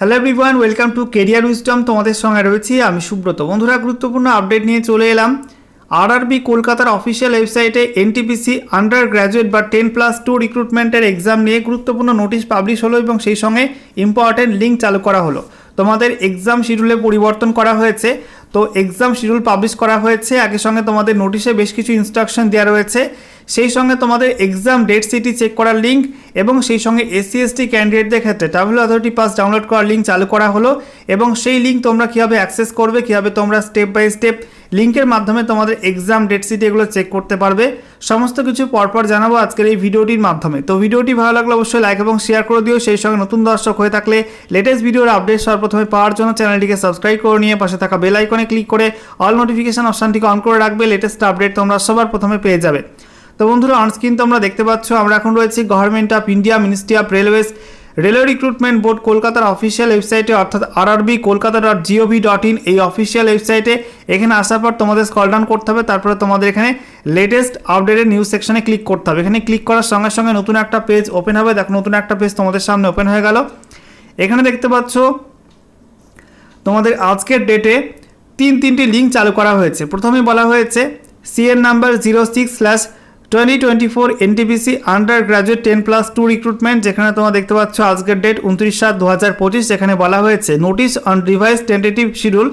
Hello everyone welcome to career wisdom তোমাদের সঙ্গে রয়েছি আমি সুব্রত। বন্ধুরা, গুরুত্বপূর্ণ আপডেট নিয়ে চলে এলাম। আরআরবি কলকাতার অফিসিয়াল ওয়েবসাইটে এনটিপিসি আন্ডার গ্র্যাজুয়েট বা টেন প্লাস টু রিক্রুটমেন্টের এক্সাম নিয়ে গুরুত্বপূর্ণ নোটিশ পাবলিশ হলো এবং সেই সঙ্গে ইম্পর্টেন্ট লিঙ্ক চালু করা হলো। তোমাদের এক্সাম শিডিউলে পরিবর্তন করা হয়েছে। তো এক্সাম শিডিউল পাবলিশ করা হয়েছে। একই সঙ্গে তোমাদের নোটিশে বেশ কিছু ইনস্ট্রাকশন দেওয়া রয়েছে। সেই সঙ্গে তোমাদের এক্সাম ডেট সিটি চেক করার লিঙ্ক এবং সেই সঙ্গে এসসি এসটি ক্যান্ডিডেটদের ক্ষেত্রে ট্রাভেল অথরিটি পাস ডাউনলোড করার লিঙ্ক চালু করা হলো এবং সেই লিঙ্ক তোমরা কীভাবে অ্যাক্সেস করবে, কীভাবে তোমরা স্টেপ বাই স্টেপ লিঙ্কের মাধ্যমে তোমাদের এক্সাম ডেট সিটি এগুলো চেক করতে পারবে। সমস্ত কিছু পরপর জানাব আজকের এই ভিডিওটির মাধ্যমে। তো ভিডিওটি ভালো লাগলে অবশ্যই লাইক এবং শেয়ার করে দিও। সেই সঙ্গে নতুন দর্শক হয়ে থাকলে লেটেস্ট ভিডিওর আপডেট সর্বপ্রথমে পাওয়ার জন্য চ্যানেলটিকে সাবস্ক্রাইব করে নিয়ে পাশে থাকা বেল আইকনে ক্লিক করে অল নোটিফিকেশন অপশানটিকে অন করে রাখবে। লেটেস্ট আপডেট তোমরা সবার প্রথমে পেয়ে যাবে। তো বন্ধুরা অনস্ক্রিন তোমরা দেখতে পাচ্ছ, আমরা এখন রয়েছি government of India ministry of railways railway recruitment board কলকাতার অফিসিয়াল ওয়েবসাইটে, অর্থাৎ RRB Kolkata dot G O V dot in এই অফিসিয়াল ওয়েবসাইটে। এখানে আসার পর তোমাদের স্কল ডাউন করতে হবে, তারপরে তোমাদের এখানে লেটেস্ট আপডেটেড নিউজ সেকশনে ক্লিক করতে হবে। এখানে ক্লিক করার সঙ্গে সঙ্গে নতুন একটা পেজ ওপেন হবে। দেখো, নতুন একটা পেজ তোমাদের সামনে ওপেন হয়ে গেল। এখানে দেখতে পাচ্ছ, তোমাদের আজকের ডেটে তিন তিনটি লিঙ্ক চালু করা হয়েছে। প্রথমে বলা হয়েছে CN number zero six slash twenty twenty four NTPC under graduate ten plus two recruitment যেখানে তোমরা দেখতে পাচ্ছ আজকের ডেট উনত্রিশ সাত দু হাজার পঁচিশ, যেখানে বলা হয়েছে notice on revise tentative schedule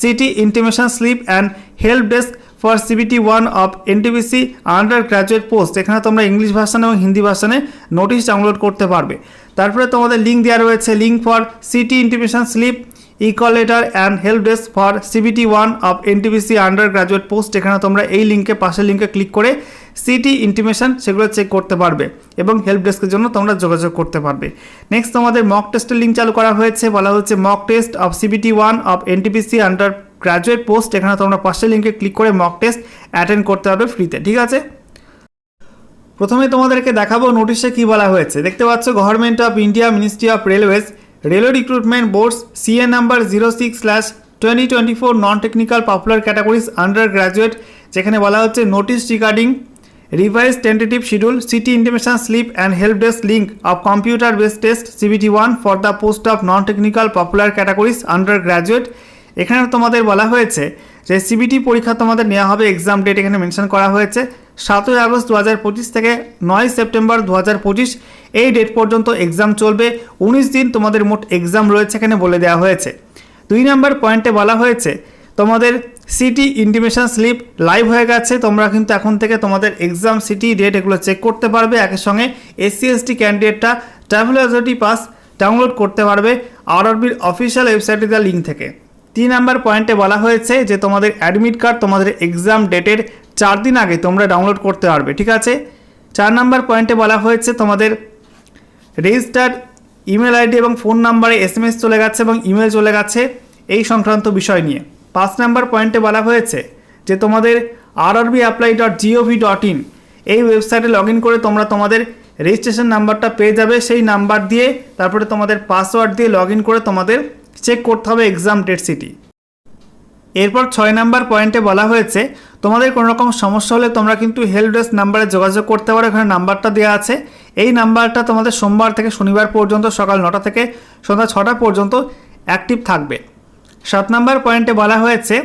city intimation slip and help desk for CBT one of NTPC under graduate post এখানে তোমরা ইংলিশ ভার্সান এবং হিন্দি ভার্সানে নোটিশ ডাউনলোড করতে পারবে। তারপরে তোমাদের লিঙ্ক দেওয়া রয়েছে link for city intimation slip e call letter and help desk for CBT one of NTPC under graduate post. এখানে তোমরা এই লিঙ্কে, পাশের লিঙ্কে ক্লিক করে সিটি ইন্টিমেশন সেগুলো চেক করতে পারবে এবং হেল্প ডেস্কের জন্য তোমরা যোগাযোগ করতে পারবে। নেক্সট তোমাদের মক টেস্টের লিঙ্ক চালু করা হয়েছে। বলা হচ্ছে mock test of CBT one of NTPC under graduate post এখানে তোমরা পাশের লিঙ্কে ক্লিক করে মক টেস্ট অ্যাটেন্ড করতে পারবে ফ্রিতে ঠিক আছে? প্রথমে তোমাদেরকে দেখাবো নোটিশে কি বলা হয়েছে। দেখতে পাচ্ছ government of India ministry of railways railway recruitment boards CA number zero six slash twenty twenty four non technical popular categories under graduate যেখানে বলা হচ্ছে notice regarding revise tentative schedule city intimation slip and help desk link of computer base test CBT one for the post of non technical popular categories under graduate এখানে তোমাদের বলা হয়েছে যে CBT পরীক্ষা তোমাদের নেওয়া হবে এক্সাম ডেট এখানে মেনশন করা হয়েছে। সাতই আগস্ট দু হাজার পঁচিশ থেকে নয় সেপ্টেম্বর দু হাজার পঁচিশ, এই ডেট পর্যন্ত এক্সাম চলবে। উনিশ দিন তোমাদের মোট এক্সাম রয়েছে এখানে বলে দেওয়া হয়েছে। দুই নম্বর পয়েন্টে বলা হয়েছে, তোমাদের সিটি ইন্টিমেশন স্লিপ লাইভ হয়ে গেছে, তোমরা কিন্তু এখন থেকে তোমাদের এক্সাম সিটি ডেট এগুলো চেক করতে পারবে। একের সঙ্গে এসসি এসটি ক্যান্ডিডেটটা ট্রাভেল অথরিটি পাস ডাউনলোড করতে পারবে আরআরবির অফিসিয়াল ওয়েবসাইটে দেওয়া লিঙ্ক থেকে। তিন নাম্বার পয়েন্টে বলা হয়েছে যে তোমাদের অ্যাডমিট কার্ড তোমাদের এক্সাম ডেটের চার দিন আগে তোমরা ডাউনলোড করতে পারবে, ঠিক আছে? চার নাম্বার পয়েন্টে বলা হয়েছে তোমাদের রেজিস্টার্ড ইমেল আইডি এবং ফোন নাম্বারে এস এম এস চলে গেছে এবং ইমেল চলে গেছে এই সংক্রান্ত বিষয় নিয়ে। পাঁচ নাম্বার পয়েন্টে বলা হয়েছে যে তোমাদের RRB apply dot G O V dot in এই ওয়েবসাইটে লগ ইন করে তোমরা তোমাদের রেজিস্ট্রেশন নাম্বারটা পেয়ে যাবে। সেই নাম্বার দিয়ে তারপরে তোমাদের পাসওয়ার্ড দিয়ে লগ ইন করে তোমাদের চেক করতে হবে এক্সাম ডেট সিটি এরপর ছয় নাম্বার পয়েন্টে বলা হয়েছে, তোমাদের কোনো রকম সমস্যা হলে তোমরা কিন্তু হেল্প ডেস্ক নাম্বারে যোগাযোগ করতে পারো। এখানে নাম্বারটা দেওয়া আছে। এই নাম্বারটা তোমাদের সোমবার থেকে শনিবার পর্যন্ত সকাল নটা থেকে সন্ধ্যা ছটা পর্যন্ত অ্যাক্টিভ থাকবে। সাত নাম্বার পয়েন্টে বলা হয়েছে,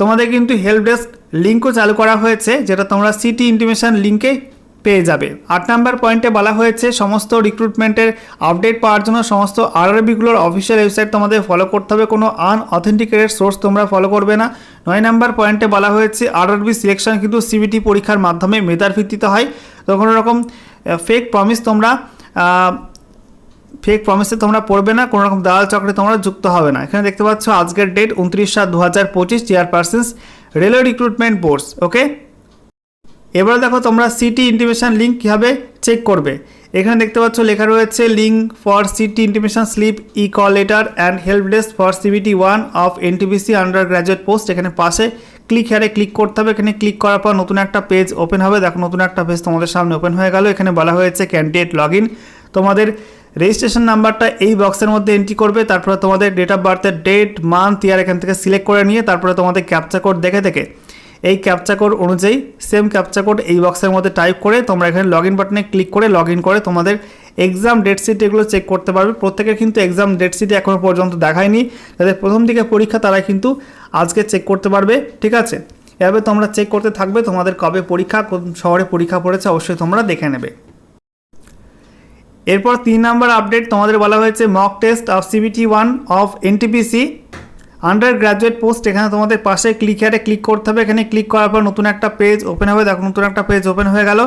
তোমাদের কিন্তু হেল্প ডেস্ক লিঙ্কও চালু করা হয়েছে, যেটা তোমরা সিটি ইন্টিমেশন লিঙ্কে পেয়ে যাবে। আট নাম্বার পয়েন্টে বলা হয়েছে, সমস্ত রিক্রুটমেন্টের আপডেট পাওয়ার জন্য সমস্ত আরআরবিগুলোর অফিসিয়াল ওয়েবসাইট তোমাদের ফলো করতে হবে। কোনো আনঅথেন্টিকেটেড সোর্স তোমরা ফলো করবে না। নয় নাম্বার পয়েন্টে বলা হয়েছে আরআরবি সিলেকশন কিন্তু সিবিটি পরীক্ষার মাধ্যমে মেধার ভিত্তিতে হয়। তো কোনো রকম ফেক প্রমিস তোমরা ফেক প্রমিসে তোমরা পড়বে না। কোনো রকম দালাল চক্রে তোমরা যুক্ত হবে না। এখানে দেখতে পাচ্ছ, আজকের ডেট উনত্রিশ সাত দু হাজার পঁচিশ chairpersons railway recruitment boards okay এবার দেখো তোমরা সিটি ইন্টিমেশন লিঙ্ক কীভাবে চেক করবে। এখানে দেখতে পাচ্ছ লেখা রয়েছে link for city intimation slip e call letter and help desk for CBT one of NTPC under graduate post এখানে পাশে ক্লিক হেয়ারে ক্লিক করতে হবে। এখানে ক্লিক করার পর নতুন একটা পেজ ওপেন হবে। দেখো নতুন একটা পেজ তোমাদের সামনে ওপেন হয়ে গেল। এখানে বলা হয়েছে ক্যান্ডিডেট লগ তোমাদের রেজিস্ট্রেশন নাম্বারটা এই বক্সের মধ্যে এন্ট্রি করবে। তারপরে তোমাদের ডেট অফ বার্থের ডেট মান্থ ইয়ার এখান থেকে সিলেক্ট করে নিয়ে তারপরে তোমাদের ক্যাপচা কোড দেখে দেখে এই ক্যাপচা কোড অনুযায়ী সেম ক্যাপচা কোড এই বক্সের মধ্যে টাইপ করে তোমরা এখানে লগ ইন বাটনে ক্লিক করে লগ ইন করে তোমাদের এক্সাম ডেট শিট এগুলো চেক করতে পারবে। প্রত্যেকের কিন্তু এক্সাম ডেট শিট এখনও পর্যন্ত দেখায়নি। যাদের প্রথম দিকে পরীক্ষা তারা কিন্তু আজকে চেক করতে পারবে, ঠিক আছে? এভাবে তোমরা চেক করতে থাকবে, তোমাদের কবে পরীক্ষা, কোন শহরে পরীক্ষা পড়েছে অবশ্যই তোমরা দেখে নেবে। এরপর তিন নম্বর আপডেট তোমাদের বলা হয়েছে mock test of CBT one of NTPC under graduate post এখানে তোমাদের পাশে ক্লিক হেয়ারে ক্লিক করতে হবে। এখানে ক্লিক করার পর নতুন একটা পেজ ওপেন হবে। দেখো, নতুন একটা পেজ ওপেন হয়ে গেল।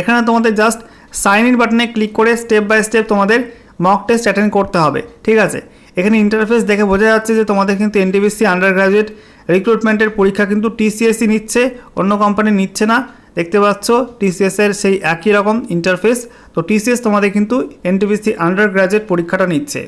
এখানে তোমাদের জাস্ট সাইন ইন বাটনে ক্লিক করে স্টেপ বাই স্টেপ তোমাদের মক টেস্ট অ্যাটেন্ড করতে হবে। ঠিক আছে? এখানে ইন্টারফেস দেখে বোঝা যাচ্ছে যে তোমাদের কিন্তু এনটিপিসি আন্ডার গ্র্যাজুয়েট রিক্রুটমেন্টের পরীক্ষা কিন্তু টিসিএসসি নিচ্ছে, অন্য কোম্পানি নিচ্ছে না। দেখতে পাচ্ছ টিসিএস এর সেই একই রকম ইন্টারফেস তো টিসিএস তোমাদের কিন্তু এনটিপিসি আন্ডার গ্র্যাজুয়েট পরীক্ষাটা নিচ্ছে।